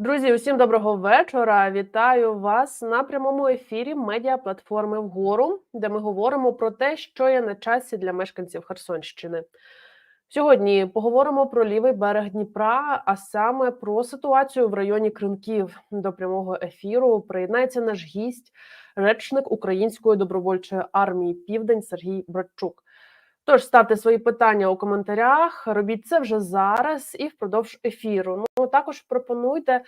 Друзі, усім доброго вечора. Вітаю вас на прямому ефірі медіаплатформи вгору, де ми говоримо про те, що є на часі для мешканців Херсонщини. Сьогодні поговоримо про лівий берег Дніпра, а саме про ситуацію в районі Кринків. До прямого ефіру приєднається наш гість, речник Української добровольчої армії Південь Сергій Братчук. Тож ставте свої питання у коментарях, робіть це вже зараз і впродовж ефіру. Ну також пропонуйте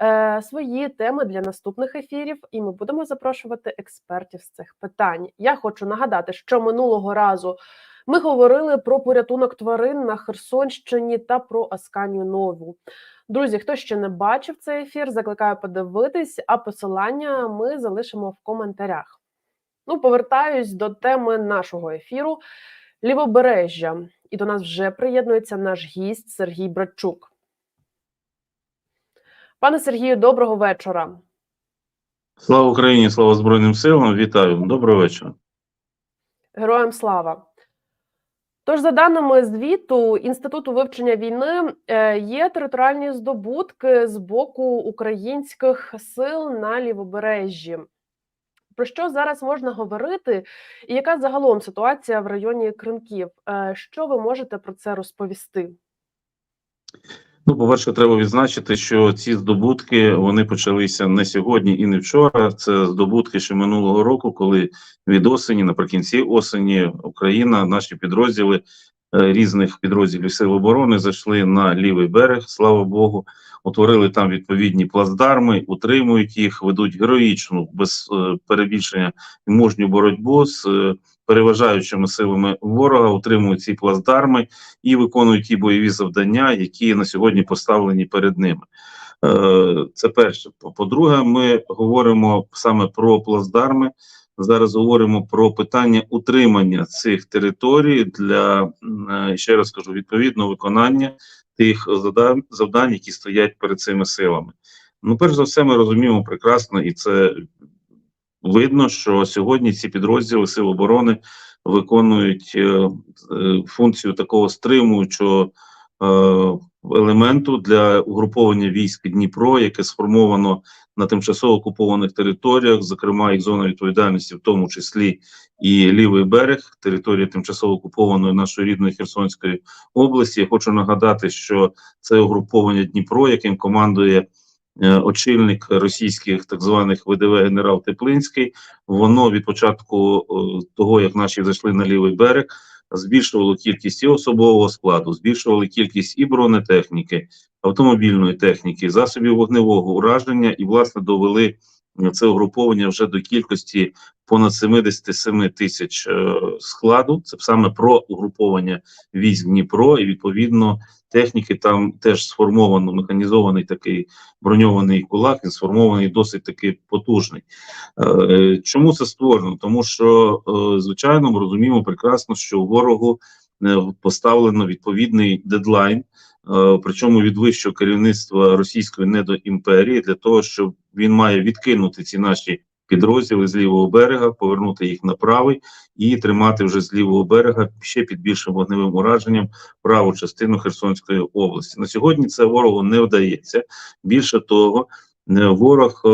е, свої теми для наступних ефірів, і ми будемо запрошувати експертів з цих питань. Я хочу нагадати, що минулого разу ми говорили про порятунок тварин на Херсонщині та про Асканію Нову. Друзі, хто ще не бачив цей ефір, закликаю подивитись, а посилання ми залишимо в коментарях. Ну, повертаюсь до теми нашого ефіру лівобережжя. І до нас вже приєднується наш гість Сергій Братчук. Пане Сергію, доброго вечора. Слава Україні, слава Збройним силам. Вітаю. Доброго вечора. Героям слава. Тож, за даними звіту Інституту вивчення війни, е, є територіальні здобутки з боку українських сил на лівобережжі. Про що зараз можна говорити, і яка загалом ситуація в районі Кринків? Е, Що ви можете про це розповісти? Ну, по-перше, треба відзначити, що ці здобутки вони почалися не сьогодні і не вчора. Це здобутки ще минулого року, коли від осені, наприкінці осені, Україна, наші підрозділи різних підрозділів Сил оборони зайшли на лівий берег. Слава Богу, утворили там відповідні плацдарми, утримують їх, ведуть героїчну без е, перебільшення і мужню боротьбу з е, переважаючими силами ворога, утримують ці плацдарми і виконують ті бойові завдання, які на сьогодні поставлені перед ними. Е, Це перше. По- По-друге, ми говоримо саме про плацдарми. Зараз говоримо про питання утримання цих територій для е, ще раз кажу, відповідного виконання тих завдань, які стоять перед цими силами. Ну, перш за все, ми розуміємо прекрасно, і це видно, що сьогодні ці підрозділи Сил оборони виконують е, е, функцію такого стримуючого елементу для угруповання військ Дніпро, яке сформовано на тимчасово окупованих територіях, зокрема і зона відповідальності, в тому числі і лівий берег, територія тимчасово окупованої нашої рідної Херсонської області. Я хочу нагадати, що це угруповання Дніпро, яким командує е, очільник російських так званих ВДВ генерал Теплинський. Воно від початку е, того, як наші зайшли на лівий берег, збільшувало кількість і особового складу, збільшували кількість і бронетехніки, автомобільної техніки, засобів вогневого ураження, і власне довели це угруповання вже до кількості понад 77 тисяч е, складу. Це саме про угруповання військ Дніпро, і відповідно техніки там теж сформовано механізований такий броньований кулак. Він сформований досить таки потужний. Е, Чому це створено? Тому що, е, звичайно, ми розуміємо прекрасно, що ворогу е, поставлено відповідний дедлайн, причому від вищого керівництва російської недоімперії, для того, щоб він має відкинути ці наші підрозділи з лівого берега, повернути їх на правий і тримати вже з лівого берега ще під більшим вогневим ураженням праву частину Херсонської області. На сьогодні це ворогу не вдається. Більше того, е, ворог е,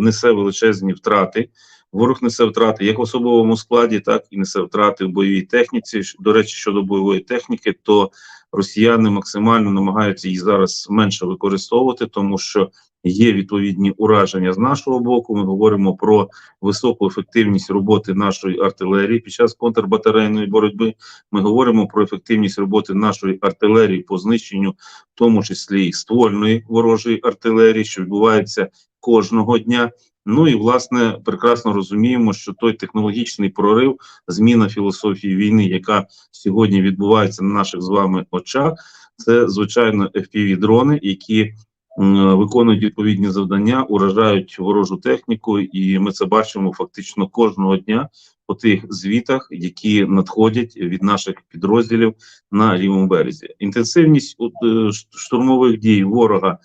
несе величезні втрати. Ворог несе втрати як в особовому складі, так і несе втрати в бойовій техніці. До речі, щодо бойової техніки, то росіяни максимально намагаються її зараз менше використовувати, тому що є відповідні ураження з нашого боку. Ми говоримо про високу ефективність роботи нашої артилерії під час контрбатарейної боротьби. Ми говоримо про ефективність роботи нашої артилерії по знищенню, в тому числі і ствольної ворожої артилерії, що відбувається кожного дня. Ну і власне прекрасно розуміємо, що той технологічний прорив, зміна філософії війни, яка сьогодні відбувається на наших з вами очах, це звичайно fpv дрони, які виконують відповідні завдання, уражають ворожу техніку, і ми це бачимо фактично кожного дня по тих звітах, які надходять від наших підрозділів на лівому березі. Інтенсивність е, штурмових дій ворога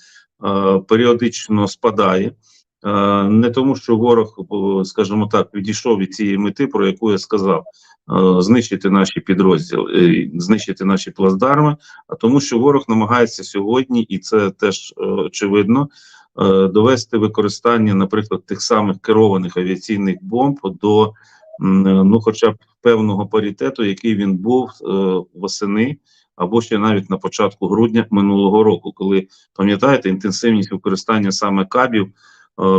е, періодично спадає. Е, Не тому, що ворог, скажімо так, відійшов від цієї мети, про яку я сказав, е, знищити наші підрозділи, е, знищити наші плацдарми, а тому, що ворог намагається сьогодні, і це теж е, очевидно, е, довести використання, наприклад, тих самих керованих авіаційних бомб до е, ну, хоча б певного паритету, який він був е, восени або ще навіть на початку грудня минулого року, коли пам'ятаєте інтенсивність використання саме кабів е,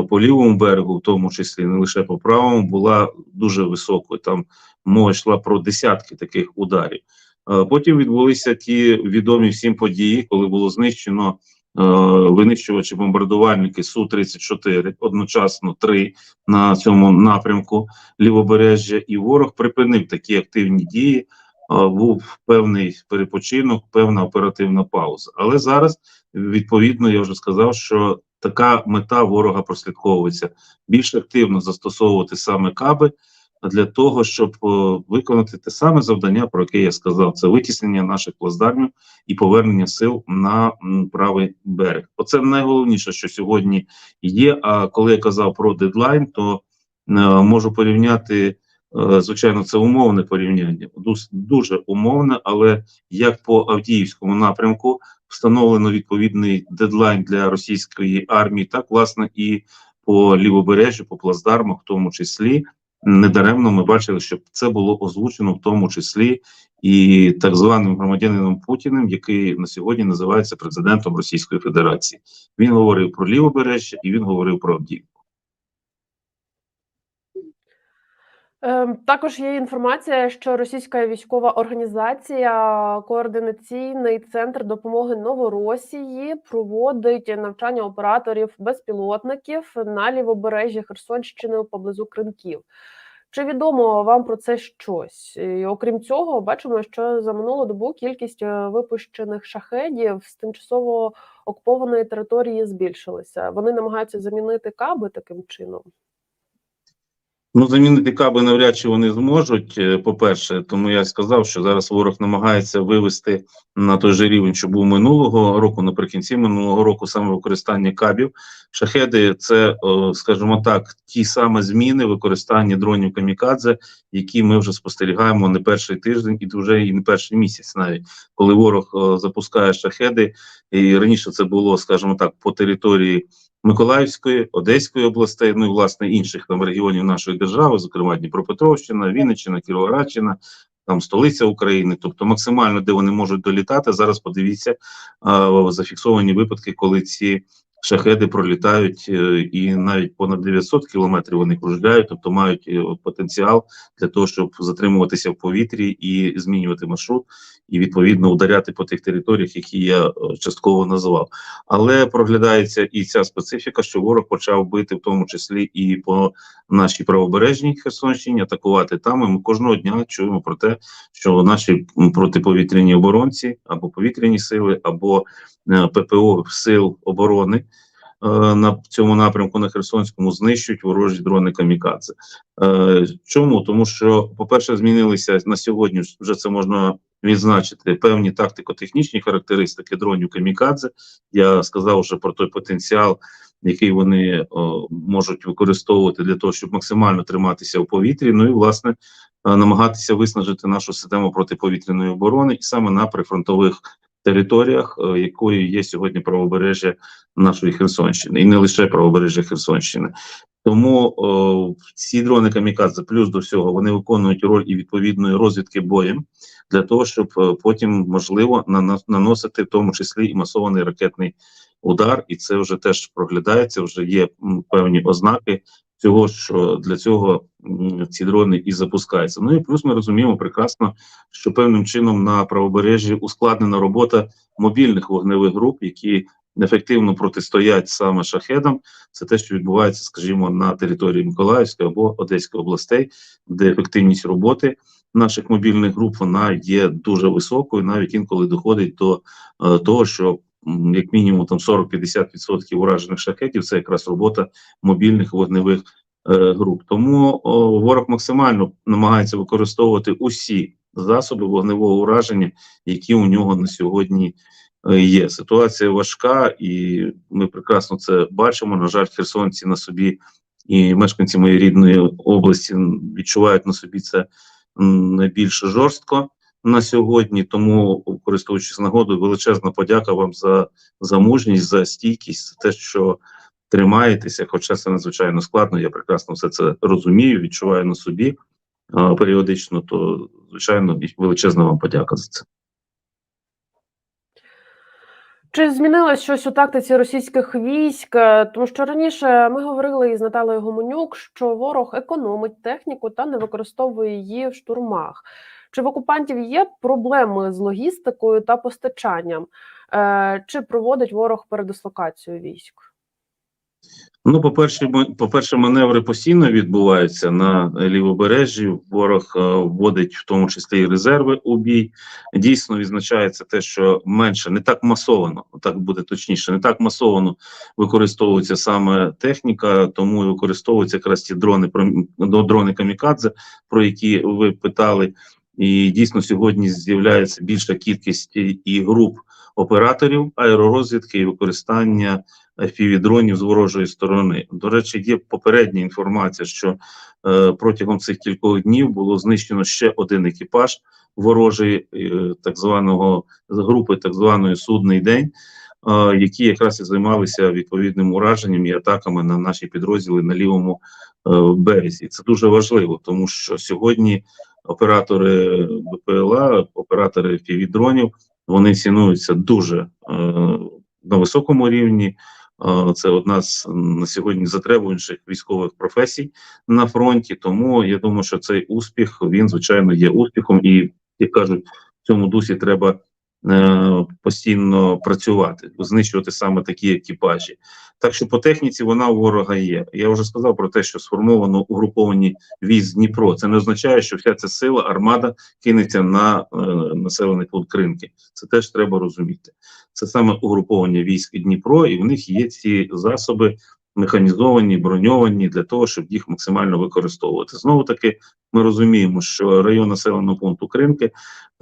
по лівому берегу, в тому числі не лише по правому, була дуже високою. Там мова йшла про десятки таких ударів. Е, Потім відбулися ті відомі всім події, коли було знищено е, винищувачі бомбардувальники Су-34, одночасно три на цьому напрямку лівобережжя, і ворог припинив такі активні дії. е, Був певний перепочинок, певна оперативна пауза. Але зараз, відповідно, я вже сказав, що така мета ворога прослідковується більш активно застосовувати саме каби для того, щоб е, виконати те саме завдання, про яке я сказав: це витіснення наших плацдармів і повернення сил на правий берег. Оце найголовніше, що сьогодні є. А коли я казав про дедлайн, то е, можу порівняти. е, Звичайно, це умовне порівняння, дуже умовне, але як по Авдіївському напрямку встановлено відповідний дедлайн для російської армії, так власне і по лівобережжю, по плацдармах, в тому числі недаремно ми бачили, що це було озвучено в тому числі і так званим громадянином Путіним, який на сьогодні називається президентом Російської Федерації. Він говорив про лівобережжя і він говорив про Авдіївку. Також є інформація, що російська військова організація Координаційний центр допомоги Новоросії проводить навчання операторів безпілотників на лівобережжі Херсонщини поблизу Кринків. Чи відомо вам про це щось? І, окрім цього, бачимо, що за минулу добу кількість е, випущених шахедів з тимчасово окупованої території збільшилася. Вони намагаються замінити каби таким чином. Ну, замінити каби навряд чи вони зможуть. е, По-перше, тому я сказав, що зараз ворог намагається вивести на той же рівень, що був минулого року, наприкінці минулого року, саме використання кабів. Шахеди це, скажімо так, ті самі зміни використання дронів камікадзе, які ми вже спостерігаємо не перший тиждень і вже і не перший місяць, навіть коли ворог запускає шахеди, і раніше це було, скажімо так, по території. Миколаївської, Одеської областей, ну і власне інших там регіонів нашої держави, зокрема Дніпропетровщина, Вінниччина, Кіровоградщина, там столиця України, тобто максимально де вони можуть долітати. Зараз подивіться а, зафіксовані випадки, коли ці шахеди пролітають е, і навіть понад 900 кілометрів вони кружляють, тобто мають е, потенціал для того, щоб затримуватися в повітрі і змінювати маршрут, і відповідно ударяти по тих територіях, які я е, частково назвав. Але проглядається і ця специфіка, що ворог почав бити, в тому числі і по нашій правобережній Херсонщині, атакувати там. І ми кожного дня чуємо про те, що наші протиповітряні оборонці або повітряні сили, або ППО сил оборони. Е, На цьому напрямку на Херсонському знищують ворожі дрони камікадзе. Е, Чому? Тому що, по-перше, змінилися на сьогодні. Вже це можна відзначити певні тактико-технічні характеристики дронів камікадзе. Я сказав вже про той потенціал, який вони можуть використовувати для того, щоб максимально триматися в повітрі. Ну і власне е, намагатися виснажити нашу систему протиповітряної оборони, і саме на прифронтових територіях, е, якою є сьогодні правобережжя нашої Херсонщини, і не лише правобережжя Херсонщини. Тому о, ці дрони камікадзе, плюс до всього, вони виконують роль і відповідної розвідки боєм для того, щоб е, потім можливо наносити в тому числі і масований ракетний удар, і це вже теж проглядається. Вже є певні ознаки цього, що для цього ці дрони і запускаються. Ну і плюс ми розуміємо прекрасно, що певним чином на правобережжі ускладнена робота мобільних вогневих груп, які ефективно протистоять саме шахедам. Це те, що відбувається, скажімо, на території Миколаївської або Одеської областей, де ефективність роботи наших мобільних груп вона є дуже високою, навіть інколи доходить до е, того, що як мінімум там 40-50% уражених шахетів це якраз робота мобільних вогневих е, груп. Тому ворог максимально намагається використовувати усі засоби вогневого ураження, які у нього на сьогодні е, є. Ситуація важка, і ми прекрасно це бачимо. На жаль, херсонці на собі і мешканці моєї рідної області відчувають на собі це найбільш жорстко на сьогодні. Тому, користуючись нагодою, величезна подяка вам за, за мужність, за стійкість, за те, що тримаєтеся, хоча це надзвичайно складно. Я прекрасно все це розумію, відчуваю на собі е, періодично. То звичайно величезна вам подяка за це. Чи змінилось щось у тактиці російських військ? Тому що раніше ми говорили із Наталею Гомонюк, що ворог економить техніку та не використовує її в штурмах. Чи в окупантів є проблеми з логістикою та постачанням? Е, Чи проводить ворог передислокацію військ? Ну, по-перше, ма- по-перше, маневри постійно відбуваються на лівобережжі. Ворог е, вводить в тому числі і резерви у бій. Дійсно відзначається те, що менше не так масовано, так буде точніше, не так масовано використовується саме техніка, тому і використовуються якраз ті дрони про- дрони камікадзе, про які ви питали. І дійсно сьогодні з'являється більша кількість і, груп операторів аеророзвідки і використання FPV-дронів з ворожої сторони. До речі, є попередня інформація, що е, протягом цих кількох днів було знищено ще один екіпаж ворожий, е, так званого групи, так званої судний день, е, які якраз і займалися відповідним ураженням і атаками на наші підрозділи на лівому е, березі. Це дуже важливо, тому що сьогодні оператори БПЛА, оператори FPV-дронів, вони цінуються дуже е, на високому рівні. Е, Це одна з на сьогодні затребуючих військових професій на фронті. Тому я думаю, що цей успіх він звичайно є успіхом, і як кажуть, в цьому дусі треба е, постійно працювати, знищувати саме такі екіпажі. Так що по техніці вона у ворога є. Я вже сказав про те, що сформовано угруповані військ Дніпро. Це не означає, що вся ця сила армада кинеться на е, населений пункт Кринки. Це теж треба розуміти. Це саме угруповання військ Дніпро, і в них є ці засоби механізовані, броньовані для того, щоб їх максимально використовувати. Знову таки, ми розуміємо, що район населеного пункту Кринки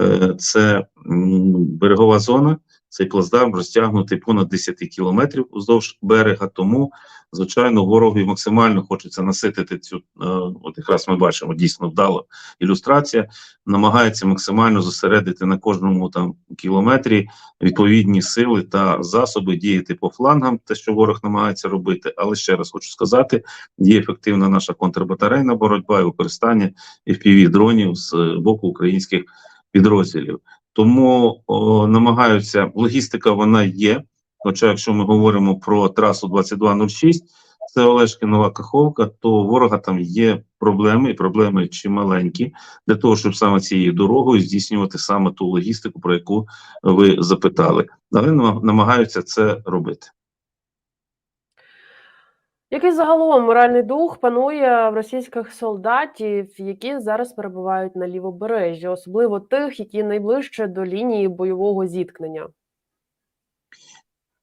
е, це м, берегова зона. Цей плацдарм розтягнутий понад 10 кілометрів уздовж берега. Тому, звичайно, ворогові максимально хочеться наситити цю. е, От якраз ми бачимо дійсно вдала ілюстрація. Намагається максимально зосередити на кожному там кілометрі відповідні сили та засоби діяти по флангам, те, що ворог намагається робити. Але ще раз хочу сказати: є ефективна наша контрбатарейна боротьба і використання fpv дронів з боку українських підрозділів. Тому о, намагаються логістика, вона є. Хоча, якщо ми говоримо про трасу 2206, це Олешки Нова Каховка, то ворога там є проблеми, і проблеми чималенькі для того, щоб саме цією дорогою здійснювати саме ту логістику, про яку ви запитали. Але нам- намагаються це робити. Який загалом моральний дух панує в російських солдатів, які зараз перебувають на лівобережжі, особливо тих, які найближче до лінії бойового зіткнення?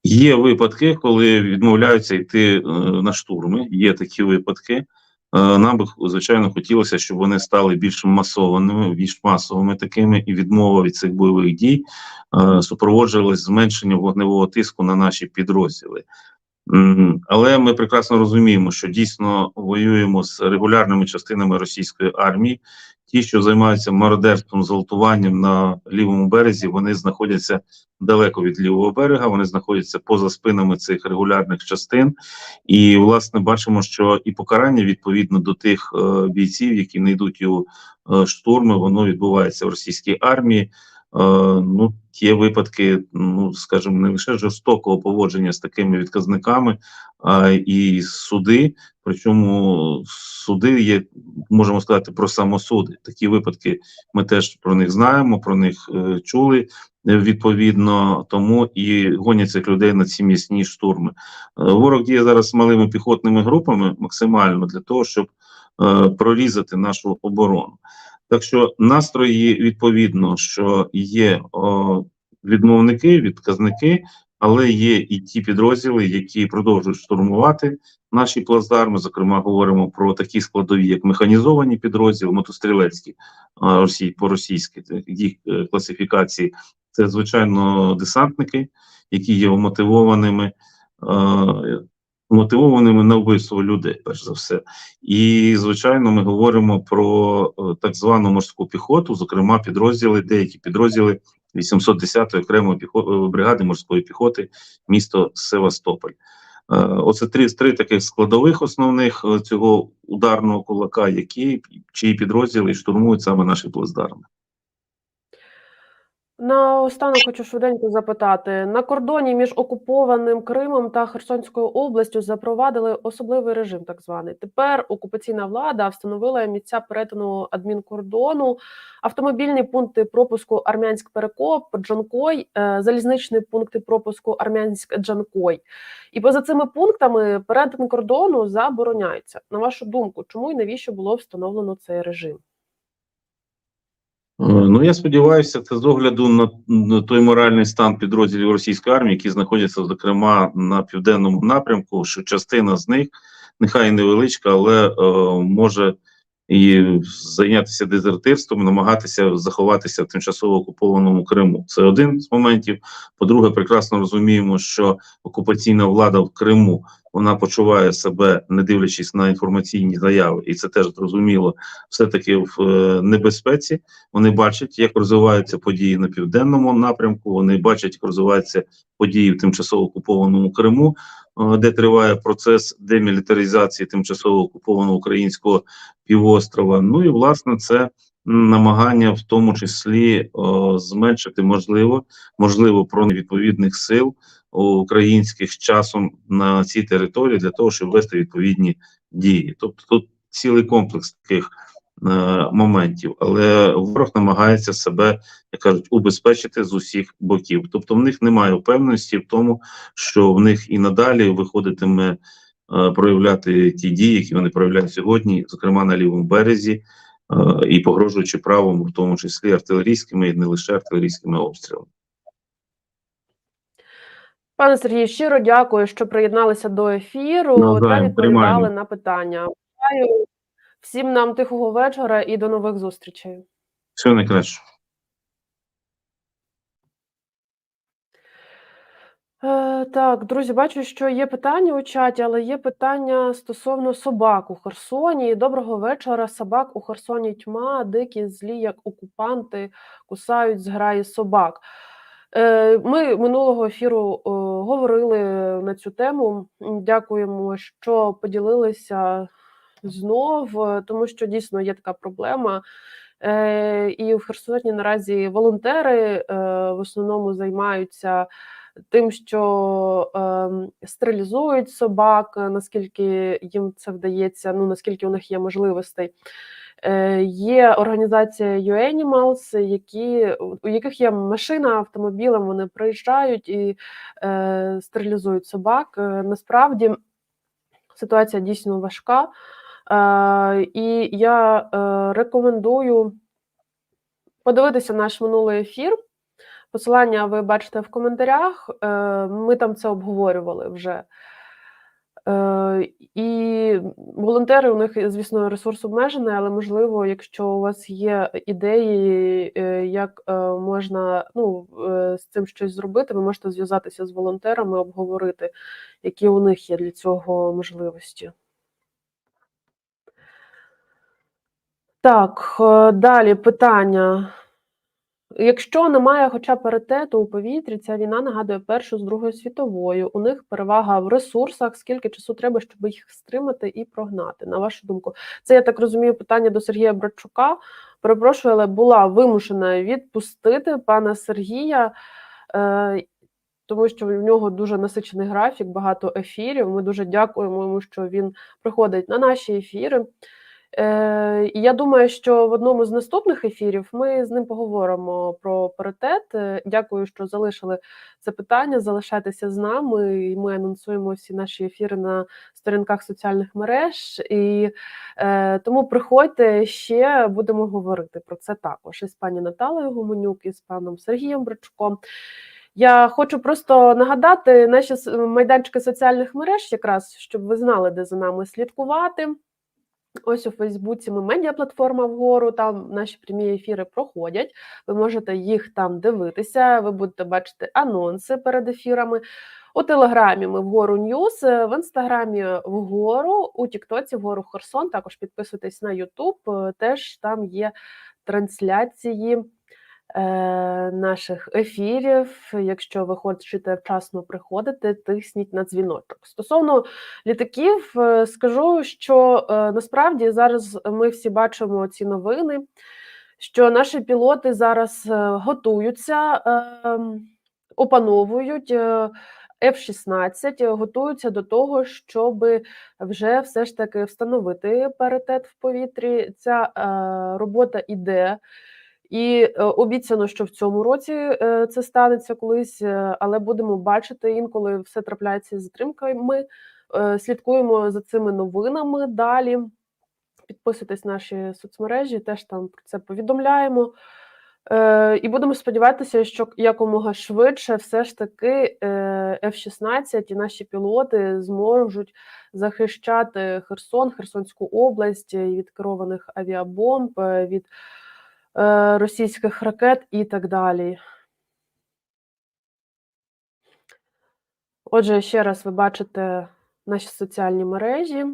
Є випадки, коли відмовляються йти е, на штурми. Є такі випадки. Е, нам би звичайно хотілося, щоб вони стали більш масованими, більш масовими такими, і відмова від цих бойових дій е, супроводжувалась зменшенням вогневого тиску на наші підрозділи. Але ми прекрасно розуміємо, що дійсно воюємо з регулярними частинами російської армії. Ті, що займаються мародерством, зґвалтуванням на лівому березі, вони знаходяться далеко від лівого берега, вони знаходяться поза спинами цих регулярних частин. І, власне, бачимо, що і покарання відповідно до тих е, бійців, які не йдуть у е, штурми, воно відбувається в російській армії. Е, ну, є випадки, ну скажімо, не лише жорстокого поводження з такими відказниками, а і суди. Причому суди є, можемо сказати, про самосуди. Такі випадки ми теж про них знаємо, про них е, чули е, відповідно, тому і гонять цих людей на ці м'ясні штурми. Е, ворог діє зараз малими піхотними групами максимально для того, щоб е, прорізати нашу оборону. Так що настрої відповідно, що є о, відмовники, відказники, але є і ті підрозділи, які продовжують штурмувати наші плацдарми. Зокрема, говоримо про такі складові, як механізовані підрозділи, мотострілецькі а, росій, по російськи їх е, класифікації. Це звичайно десантники, які є мотивованими. Е, Мотивованими на вбивство людей, перш за все, і звичайно, ми говоримо про е, так звану морську піхоту, зокрема, підрозділи, деякі підрозділи 810-ї окремої піхо- е, бригади морської піхоти, місто Севастополь. Оце три, три таких складових основних е, цього ударного кулака, які чиї підрозділи штурмують саме наші плацдарми. Наостанок хочу швиденько запитати: на кордоні між окупованим Кримом та Херсонською областю запровадили особливий режим, так званий. Тепер окупаційна влада встановила місця перетину адмінкордону, автомобільні пункти пропуску Армянськ-Перекоп, Джанкой, е, залізничні пункти пропуску Армянськ-Джанкой. І поза цими пунктами перетин кордону забороняється. На вашу думку, чому і навіщо було встановлено цей режим? Е, Ну, я сподіваюся, це з огляду на, той моральний стан підрозділів російської армії, які знаходяться, зокрема, на південному напрямку, що частина з них, нехай невеличка, але е, може і зайнятися дезертирством, намагатися заховатися в тимчасово окупованому Криму. Це один з моментів. По-друге, прекрасно розуміємо, що окупаційна влада в Криму вона почуває себе, не дивлячись на інформаційні заяви, і це теж зрозуміло, все таки в е, небезпеці. Вони бачать, як розвиваються події на південному напрямку. Вони бачать, як розвиваються події в тимчасово окупованому Криму, е, де триває процес демілітаризації тимчасово окупованого українського півострова. Ну і власне це намагання, в тому числі, о, зменшити можливо, можливо, про відповідних сил українських часом на цій території для того, щоб вести відповідні дії. Тобто тут цілий комплекс таких е, моментів, але ворог намагається себе, як кажуть, убезпечити з усіх боків. Тобто, в них немає впевненості в тому, що в них і надалі виходитиме е, проявляти ті дії, які вони проявляють сьогодні, зокрема на лівому березі, е, і погрожуючи правом, в тому числі артилерійськими і не лише артилерійськими обстрілами. Пане Сергію, щиро дякую, що приєдналися до ефіру Навзаєм, та відповідали приймаємо. на питання. Бажаю всім нам тихого вечора і до нових зустрічей. Всього найкраще. Так, друзі, бачу, що є питання у чаті, але є питання стосовно собак у Херсоні. Доброго вечора. Собак у Херсоні тьма, дикі, злі, як окупанти, кусають зграї собак. Е, Ми минулого ефіру е, говорили на цю тему. Дякуємо, що поділилися знов, е, тому що дійсно є така проблема. І в Херсоні наразі волонтери в основному займаються тим, що стерилізують собак, наскільки їм це вдається, ну наскільки у них є можливостей. Е, Є організація UAnimals, які, у яких є машина автомобілем, вони приїжджають і е, стерилізують собак. Е, Насправді ситуація дійсно важка. Е, і я е, рекомендую подивитися наш минулий ефір. Посилання ви бачите в коментарях. Е, Ми там це обговорювали вже. Е, І волонтери у них, звісно, ресурс обмежений, але можливо, якщо у вас є ідеї, е, як е, можна ну, з цим щось зробити, ви можете зв'язатися з волонтерами, обговорити, які у них є для цього можливості. Так, далі питання. Якщо немає хоча б паритету у повітрі, ця війна нагадує Першу з Другою світовою. У них перевага в ресурсах, скільки часу треба, щоб їх стримати і прогнати. На вашу думку, це я так розумію питання до Сергія Братчука. Перепрошую, але була вимушена відпустити пана Сергія, е, тому що в нього дуже насичений графік, багато ефірів. Ми дуже дякуємо що він приходить на наші ефіри. Е, і я думаю, що в одному з наступних ефірів ми з ним поговоримо про паритет. Е, Дякую, що залишили це питання. Залишайтеся з нами. І ми анонсуємо всі наші ефіри на сторінках соціальних мереж. І е, тому приходьте ще будемо говорити про це також із пані Наталею Гуменюк, і з паном Сергієм Брачуком. Я хочу просто нагадати наші майданчики соціальних мереж, якраз щоб ви знали, де за нами слідкувати. Ось у Фейсбуці ми медіаплатформа вгору. Там наші прямі ефіри проходять. Ви можете їх там дивитися. Ви будете бачити анонси перед ефірами. У Телеграмі ми вгору Ньюс, е, в інстаграмі вгору, у Тіктоці вгору Херсон. Також підписуйтесь на Ютуб. Теж там є трансляції е, наших ефірів. Якщо ви хочете вчасно приходити, тисніть на дзвіночок. Стосовно літаків, е, скажу, що е, насправді зараз ми всі бачимо ці новини, що наші пілоти зараз е, готуються, е, опановують. е, F-16 готуються до того, щоб вже все ж таки встановити паритет в повітрі. Ця е, робота іде. І е, обіцяно, що в цьому році е, це станеться колись, е, але будемо бачити інколи все трапляється з затримками. Слідкуємо за цими новинами далі. Підписуйтесь на наші соцмережі, теж там про це повідомляємо. І будемо сподіватися, що якомога швидше все ж таки е, F-16 і наші пілоти зможуть захищати Херсон, Херсонську область від керованих авіабомб, від російських ракет і так далі. Отже, ще раз ви бачите наші соціальні мережі.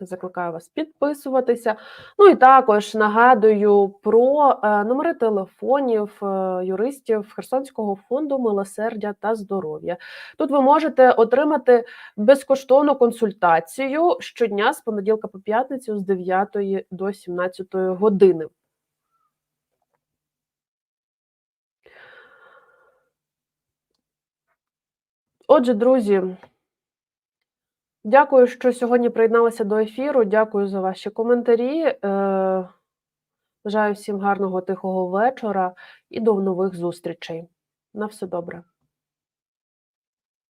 Закликаю вас підписуватися. Ну і також нагадую про е, номери телефонів е, юристів Херсонського фонду милосердя та здоров'я. Тут ви можете отримати безкоштовну консультацію щодня з понеділка по п'ятницю з 9 до 17 години. Отже, друзі, дякую, що сьогодні приєдналися до ефіру. Дякую за ваші коментарі. Е, Бажаю всім гарного тихого вечора і до нових зустрічей. На все добре.